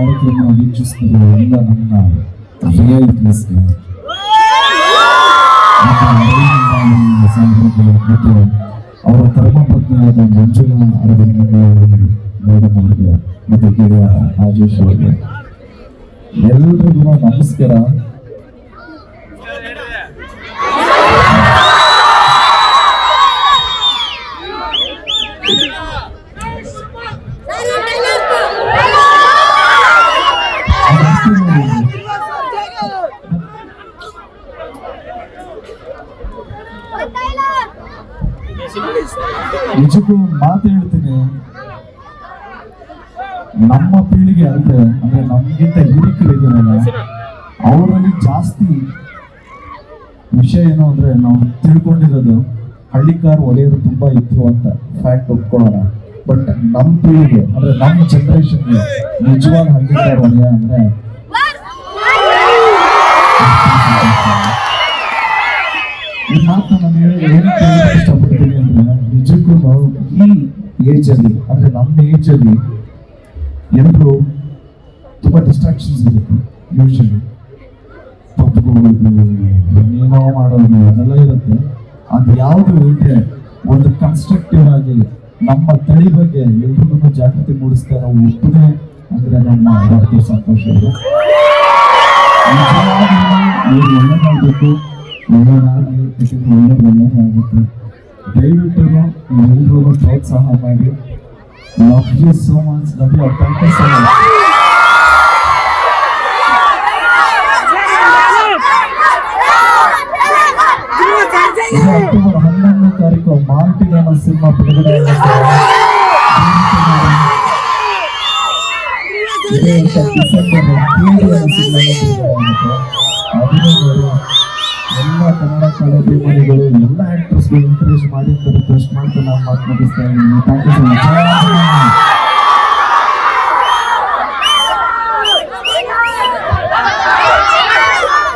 ವೀಕ್ಷಿಸ್ತಿರುವ ಎಲ್ಲ ನನ್ನ ರಿಯಾಯಿತೀಸ್ಗೆ ಮತ್ತು ಅವರ ಧರ್ಮಪತ್ನಿಯಾದ ಮಂಜುಳಾ ಅರವಿಂದ ಮೇಡಮ್ ಅವರಿಗೆ ಮತ್ತು ಗೆಳೆಯ ರಾಜೇಶ್ ಅವರಿಗೆ ಎಲ್ರಿಗೂ ನಮಸ್ಕಾರ ನಿಜಕ್ಕೂ ಮಾತು ಹೇಳ್ತೀನಿ. ನಮ್ಮ ಪೀಳಿಗೆ ಅಂದ್ರೆ ಅಂದ್ರೆ ನಮ್ಗಿಂತ ಹಿರಿಕರಿದ್ದಾರಲ್ಲ ಅವರಲ್ಲಿ ಜಾಸ್ತಿ ವಿಷಯ ಏನು ಅಂದ್ರೆ ನಾವು ತಿಳ್ಕೊಂಡಿರೋದು ಹಳ್ಳಿಕಾರ್ ಒಲೆಯೋದು ತುಂಬಾ ಇತ್ತು ಅಂತ ಫ್ಯಾಕ್ಟ್ ಒಪ್ಕೊಳ್ಳೋಣ. ಬಟ್ ನಮ್ಮ ಪೀಳಿಗೆ, ಅಂದ್ರೆ ನಮ್ಮ ಜನರೇಷನ್ಗೆ ನಿಜವಾದ ಹಳ್ಳಿಕಾರ್ ಒಲೆಯ ಅಂದ್ರೆ ಈ ಮಾತು ನಾನು ಹೇಳಿ ಏನಕ್ಕೆ ಹೇಳಕ್ ನಾವು ನಿಜಕ್ಕೂ ಈ ಏಜಲ್ಲಿ ಅಂದರೆ ನಮ್ಮ ಏಜಲ್ಲಿ ಎಲ್ಲರೂ ತುಂಬ ಡಿಸ್ಟ್ರಾಕ್ಷನ್ಸ್ ಇರುತ್ತೆ ಯೂಶಲಿ ಏನೋ ಮಾಡೋದು ಅದೆಲ್ಲ ಇರುತ್ತೆ. ಅದು ಯಾವುದು ಇದೆ ಒಂದು ಕನ್ಸ್ಟ್ರಕ್ಟಿವ್ ಆಗಿ ನಮ್ಮ ತಳಿ ಬಗ್ಗೆ ಎಲ್ರಿಗೂ ಜಾಗೃತಿ ಮೂಡಿಸ್ತಾ ನಾವು ಒಬ್ಬನೇ ಅಂದರೆ ನಮ್ಮ ಡಾಕ್ಟರ್ ಸಂತೋಷ್ ಅವರು ಒಳ್ಳೆದಾಗಬೇಕು ಒಳ್ಳೆದಾಗಿ ಒಳ್ಳೆದಾಗುತ್ತೆ ದಯವಿಟ್ಟು ನೀವೆಲ್ಲರೂ ಪ್ರೋತ್ಸಾಹ ಮಾಡಿ love you so much love you thank you so much ಇದು ಅಕ್ಟೋಬರ್ ಹನ್ನೊಂದನೇ ತಾರೀಕು ಮಾರ್ಟಿನ್ ಅನ್ನೋ ಸಿನಿಮಾ ಬಿಡುಗಡೆ ಆಗುತ್ತೆ. ಇದೇ ವರ್ಷ ಡಿಸೆಂಬರ್ ಹದಿನೈದು ಎಲ್ಲ ಕನ್ನಡ ಕಲಾಭಿಮಾನಿಗಳು ಎಲ್ಲ ಆಕ್ಟರ್ಸ್ಗೆ ಎಂಕರೇಜ್ ಮಾಡಿ ರಿಕ್ವೆಸ್ಟ್ ಮಾಡ್ತಾ ನಾನು ಮಾತು ಇದ್ದೀನಿ. Thank you so much